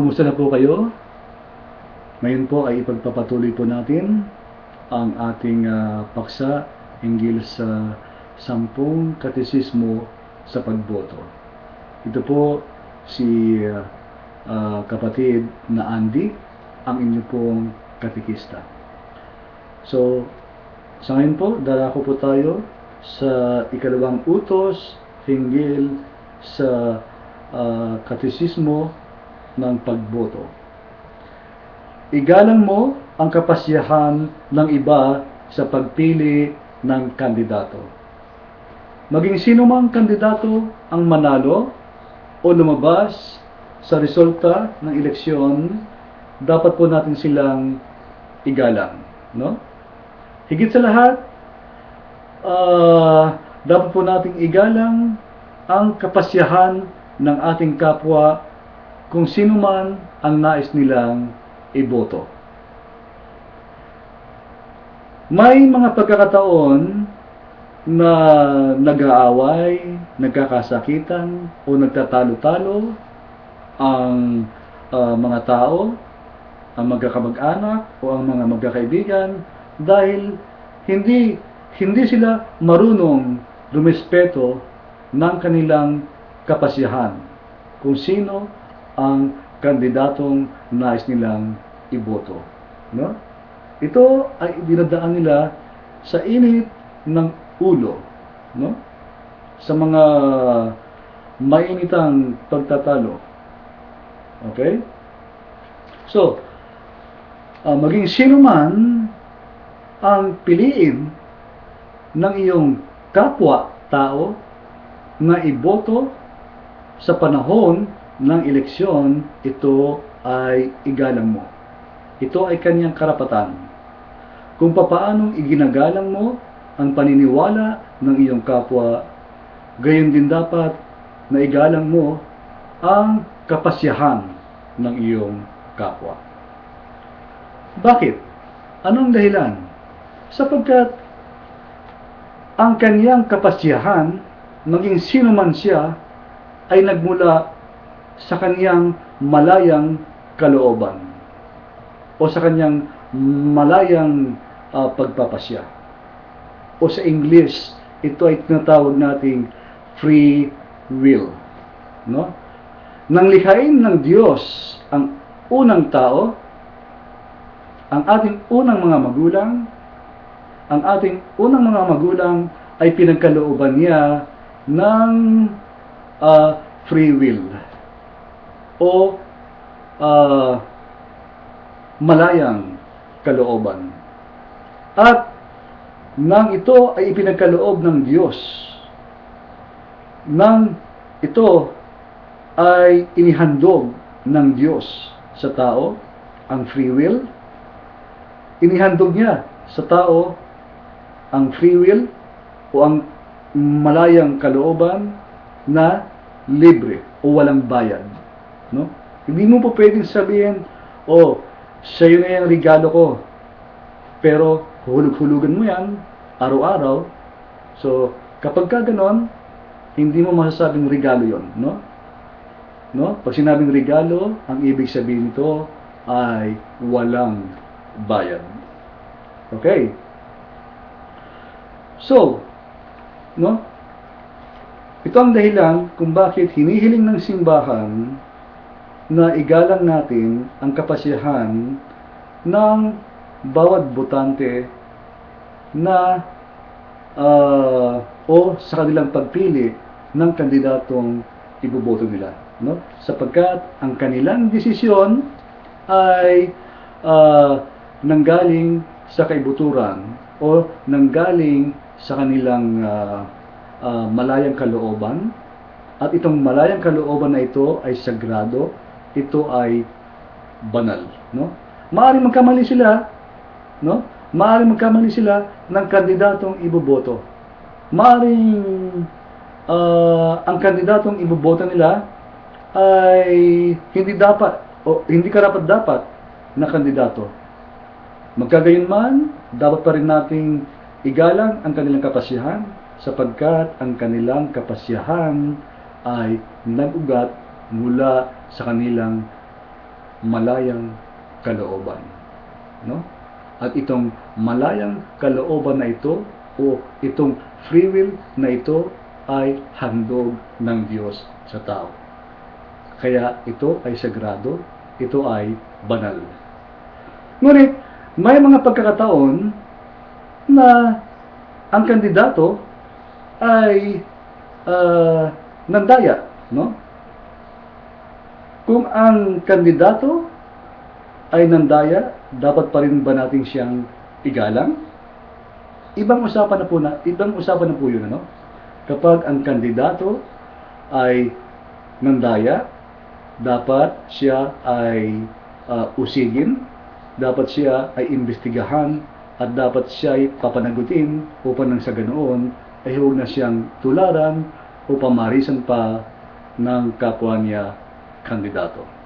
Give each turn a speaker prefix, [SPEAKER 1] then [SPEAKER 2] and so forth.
[SPEAKER 1] Kumusta na po kayo? Ngayon po ay ipagpapatuloy po natin ang ating ah, paksa hinggil sa sampung katesismo sa pagboto. Ito po si ah, ah, kapatid na Andy, ang inyo pong katikista. So, sa ngayon po, darako po tayo sa ikalawang utos hinggil sa ah, katesismo ng pagboto. Igalang mo ang kapasyahan ng iba sa pagpili ng kandidato. Maging sino mang kandidato ang manalo o lumabas sa resulta ng eleksyon, dapat po natin silang igalang. No? Higit sa lahat, ah, dapat po nating igalang ang kapasyahan ng ating kapwa kung sino man ang nais nilang iboto. May mga pagkakataon na nag-aaway, nagkakasakitan o nagtatalo-talo ang ah, mga tao, ang magkakamag-anak o ang mga magkakaibigan dahil hindi hindi sila marunong rumespeto ng kanilang kapasyahan kung sino ang kandidatong nais nilang iboto. No? Ito ay dinadaan nila sa init ng ulo. No? Sa mga mainitang pagtatalo. Okay? So, ah, maging sino man ang piliin ng iyong kapwa tao na iboto sa panahon ng eleksyon, ito ay igalang mo. Ito ay kanyang karapatan. Kung papaanong iginagalang mo ang paniniwala ng iyong kapwa, gayon din dapat na igalang mo ang kapasyahan ng iyong kapwa. Bakit? Anong dahilan? Sapagkat ang kanyang kapasyahan, maging sino man siya, ay nagmula sa kanyang malayang kalooban o sa kanyang malayang ah, pagpapasya. O sa English, ito ay tinatawag nating free will. No? Nang likhain ng Diyos ang unang tao, ang ating unang mga magulang, ang ating unang mga magulang ay pinagkalooban niya ng ah, free will o ah, malayang kalooban. At nang ito ay ipinagkaloob ng Diyos, nang ito ay inihandog ng Diyos sa tao, ang free will, inihandog niya sa tao ang free will o ang malayang kalooban na libre o walang bayad. No? Hindi mo po pwedeng sabihin, oh, sa'yo na yung regalo ko. Pero hulug-hulugan mo yan araw-araw. So, kapag ka ganon, hindi mo masasabing regalo yon, no? No? Pag sinabing regalo, ang ibig sabihin nito ay walang bayad. Okay? So, no? Ito ang dahilan kung bakit hinihiling ng simbahan na igalang natin ang kapasyahan ng bawat botante na ah, o sa kanilang pagpili ng kandidatong iboboto nila. No? Sapagkat ang kanilang desisyon ay ah, nanggaling sa kaibuturan o nanggaling sa kanilang ah, ah, malayang kalooban at itong malayang kalooban na ito ay sagrado, ito ay banal, no? Maaring magkamali sila, no? Maaring magkamali sila ng kandidatong iboboto. Maaring ah, ang kandidatong iboboto nila ay hindi dapat o hindi karapat dapat na kandidato. Magkagayon man, dapat pa rin nating igalang ang kanilang kapasyahan sapagkat ang kanilang kapasyahan ay nag-ugat mula sa kanilang malayang kalooban. No? At itong malayang kalooban na ito o itong free will na ito ay handog ng Diyos sa tao. Kaya ito ay sagrado, ito ay banal. Ngunit, may mga pagkakataon na ang kandidato ay ah, nandaya, no? Kung ang kandidato ay nandaya, dapat pa rin ba natin siyang igalang? Ibang usapan na po na, ibang usapan na po 'yun, ano? Kapag ang kandidato ay nandaya, dapat siya ay ah, usigin, dapat siya ay imbestigahan, at dapat siya ay papanagutin upang nang sa ganoon ay huwag na siyang tularan o pamarisan pa ng kapwa niya カンディダート